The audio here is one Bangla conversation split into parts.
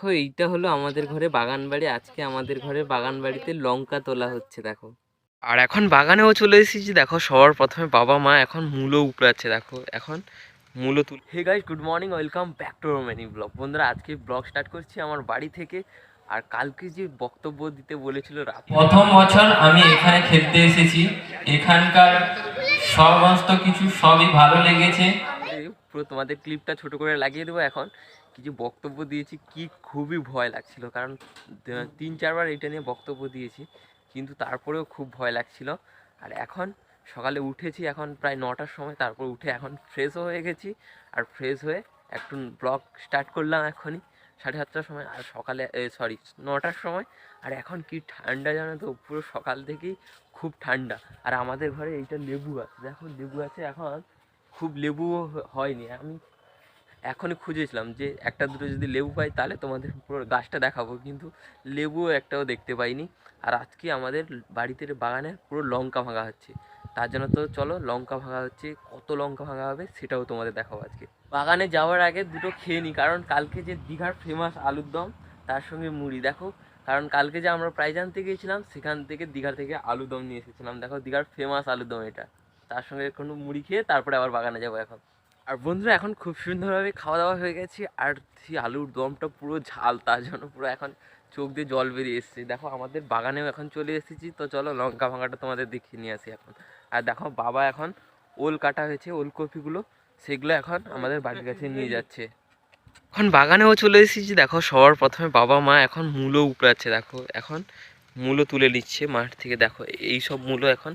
দেখো এইটা হলো আমাদের ঘরে বাগান বাড়ি। আজকে আমাদের ঘরে বাগান বাড়িতে লঙ্কা তোলা হচ্ছে দেখো। আর এখন বাগানেও চলে এসেছি দেখো সবার প্রথমে বাবা মা এখন মূলো উপড়াচ্ছে দেখো এখন মূলো তুল hey guys good morning welcome back to many blog বন্ধুরা আজকে ব্লগ স্টার্ট করছি আমার বাড়ি থেকে আর কালকে যে বক্তব্য দিতে বলেছিল রাত প্রথম বছর আমি এখানে খেলতে এসেছি। এখানকার সমস্ত কিছু সবই ভালো লেগেছে। পুরো তোমাদের ক্লিপটা ছোট করে লাগিয়ে দেবো এখন। কিছু বক্তব্য দিয়েছি, কি খুবই ভয় লাগছিল। কারণ তিন চারবার এটা নিয়ে বক্তব্য দিয়েছি, কিন্তু তারপরেও খুব ভয় লাগছিল। আর এখন সকালে উঠেছি, এখন প্রায় নটার সময়, তারপর উঠে এখন ফ্রেশও হয়ে গেছি। আর ফ্রেশ হয়ে একটু ব্লগ স্টার্ট করলাম এখনই সাড়ে সাতটার সময়, আর সকালে সরি নটার সময়। আর এখন কি ঠান্ডা জানো তো, পুরো সকাল থেকেই খুব ঠান্ডা। আর আমাদের ঘরে এইটা লেবু আছে, দেখো লেবু আছে এখন, খুব লেবুও হয়নি। আমি এখনই খুঁজেছিলাম যে একটা দুটো যদি লেবু পাই, তাহলে তোমাদের পুরো গাছটা দেখাবো। কিন্তু লেবুও একটাও দেখতে পাইনি। আর আজকে আমাদের বাড়িতে বাগানে পুরো লঙ্কা ভাঙা হচ্ছে। তার জন্য তো চলো লঙ্কা ভাঙা হচ্ছে, কত লঙ্কা ভাঙা হবে সেটাও তোমাদের দেখাবো আজকে। বাগানে যাওয়ার আগে দুটো খেয়ে নিই কারণ কালকে যে দীঘার ফেমাস আলুর দম, তার সঙ্গে মুড়ি, দেখো। কারণ কালকে যে আমরা প্রাইজ আনতে গিয়েছিলাম সেখান থেকে দীঘা থেকে আলু দম নিয়ে এসেছিলাম। দেখো দীঘার ফেমাস আলুর দম এটা। তার সঙ্গে কোনো মুড়ি খেয়ে তারপরে আবার বাগানে যাব এখন। আর বন্ধুরা, এখন খুব সুন্দরভাবে খাওয়া দাওয়া হয়ে গেছে। আর সেই আলুর দমটা পুরো ঝাল, তার জন্য পুরো এখন চোখ দিয়ে জল বেরিয়ে এসছে। দেখো, আমাদের বাগানেও এখন চলে এসেছি। তো চলো লঙ্কা ভাঙাটা তোমাদের দেখিয়ে নিয়ে আসি এখন। আর দেখো, বাবা এখন ওল কাটা হয়েছে, ওলকপিগুলো। সেগুলো এখন আমাদের বাড়ির কাছে নিয়ে যাচ্ছে। এখন বাগানেও চলে এসেছি। দেখো, সবার প্রথমে বাবা মা এখন মূলো উপড়াচ্ছে। দেখো, এখন মূলো তুলে নিচ্ছে মাঠ থেকে। দেখো, এই সব মূলো এখন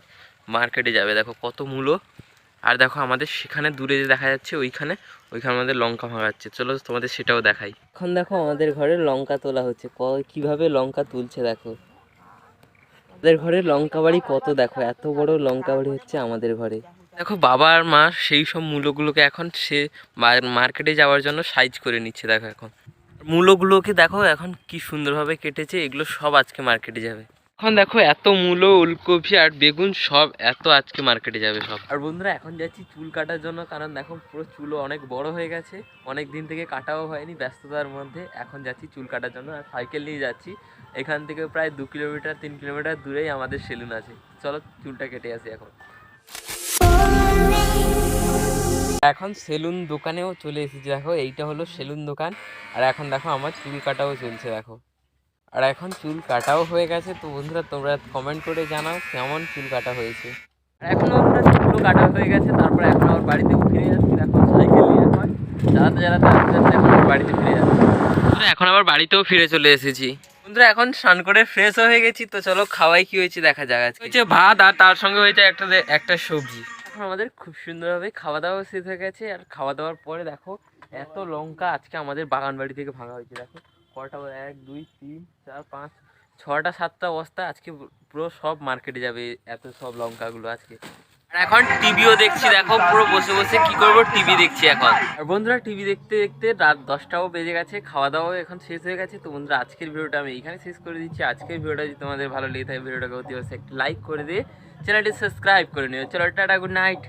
মার্কেটে যাবে। দেখো, কত মূলো। আর দেখো আমাদের সেখানে দূরে যে দেখা যাচ্ছে ওইখানে ওইখানে আমাদের লঙ্কা ভাঙাচ্ছে। চলো তোমাদের সেটাও দেখাই। এখন দেখো আমাদের ঘরে লঙ্কা তোলা হচ্ছে। কীভাবে লঙ্কা তুলছে দেখো। আমাদের ঘরে লঙ্কা বাড়ি কত দেখো এত বড় লঙ্কা বাড়ি হচ্ছে আমাদের ঘরে। দেখো বাবা আর মা সেই সব মূলগুলোকে এখন সে মার্কেটে যাওয়ার জন্য সাইজ করে নিচ্ছে দেখো এখন। মূলগুলোকে দেখো এখন কি সুন্দরভাবে কেটেছে এগুলো সব আজকে মার্কেটে যাবে। এখন দেখো এত মূলো ওলকপি আর বেগুন সব এত আজকে মার্কেটে যাবে সব। আর বন্ধুরা, এখন যাচ্ছি চুল কাটার জন্য, কারণ দেখো পুরো চুলও অনেক বড় হয়ে গেছে। অনেক দিন থেকে কাটাও হয়নি ব্যস্ততার মধ্যে। এখন যাচ্ছি চুল কাটার জন্য, আর সাইকেল নিয়ে যাচ্ছি। এখান থেকে প্রায় দু কিলোমিটার, তিন কিলোমিটার দূরেই আমাদের সেলুন আছে। চলো, চুলটা কেটে আসি এখন। এখন সেলুন দোকানেও চলে এসেছি। দেখো, এইটা হলো সেলুন দোকান। আর এখন দেখো, আমার চুল কাটাও চলছে, দেখো। আর এখন চুল কাটাও হয়ে গেছে তো বন্ধুরা তোমরা কমেন্ট করে জানাও কেমন চুল কাটা হয়েছে। আর এখন আমরা চুলও কাটা হয়ে গেছে তারপরে এখন আমার বাড়িতে ফিরে যাচ্ছি এখন সাইকেল নিয়ে এখন। যারাতে যারাতে আস্তে এখন বাড়িতে ফিরে যাচ্ছি। এখন আবার বাড়িতেও ফিরে চলে এসেছি। বন্ধুরা এখন স্নান করে ফ্রেশ হয়ে গেছি তো চলো খাওয়াই কি হয়েছে দেখা যাক আজকে। হয়েছে ভাত আর তার সঙ্গে হয়েছে একটা একটা সবজি। এখন আমাদের খুব সুন্দরভাবে খাওয়া দাওয়া শেষ হয়ে গেছে আর খাওয়া দাওয়ার পরে দেখো এত লঙ্কা আজকে আমাদের বাগান বাড়ি থেকে ভাঙা হয়েছে দেখো। কটা এক, দুই, তিন, চার, পাঁচ, ছটা, সাতটা বস্তা আজকে পুরো সব মার্কেটে যাবে এত সব লঙ্কাগুলো আজকে। এখন টিভিও দেখছি, দেখো, পুরো বসে বসে কি করব টিভি দেখছি এখন। আর বন্ধুরা, টিভি দেখতে দেখতে রাত দশটাও বেজে গেছে খাওয়া দাওয়াও এখন শেষ হয়ে গেছে। তো বন্ধুরা, আজকের ভিডিওটা আমি এখানে শেষ করে দিচ্ছি। আজকের ভিডিওটা যদি তোমাদের ভালো লেগে থাকে, ভিডিওটাকে অতি অবশ্যই একটা লাইক করে দিয়ে চ্যানেলটি সাবস্ক্রাইব করে নিও। চলো, টাটা গুড নাইট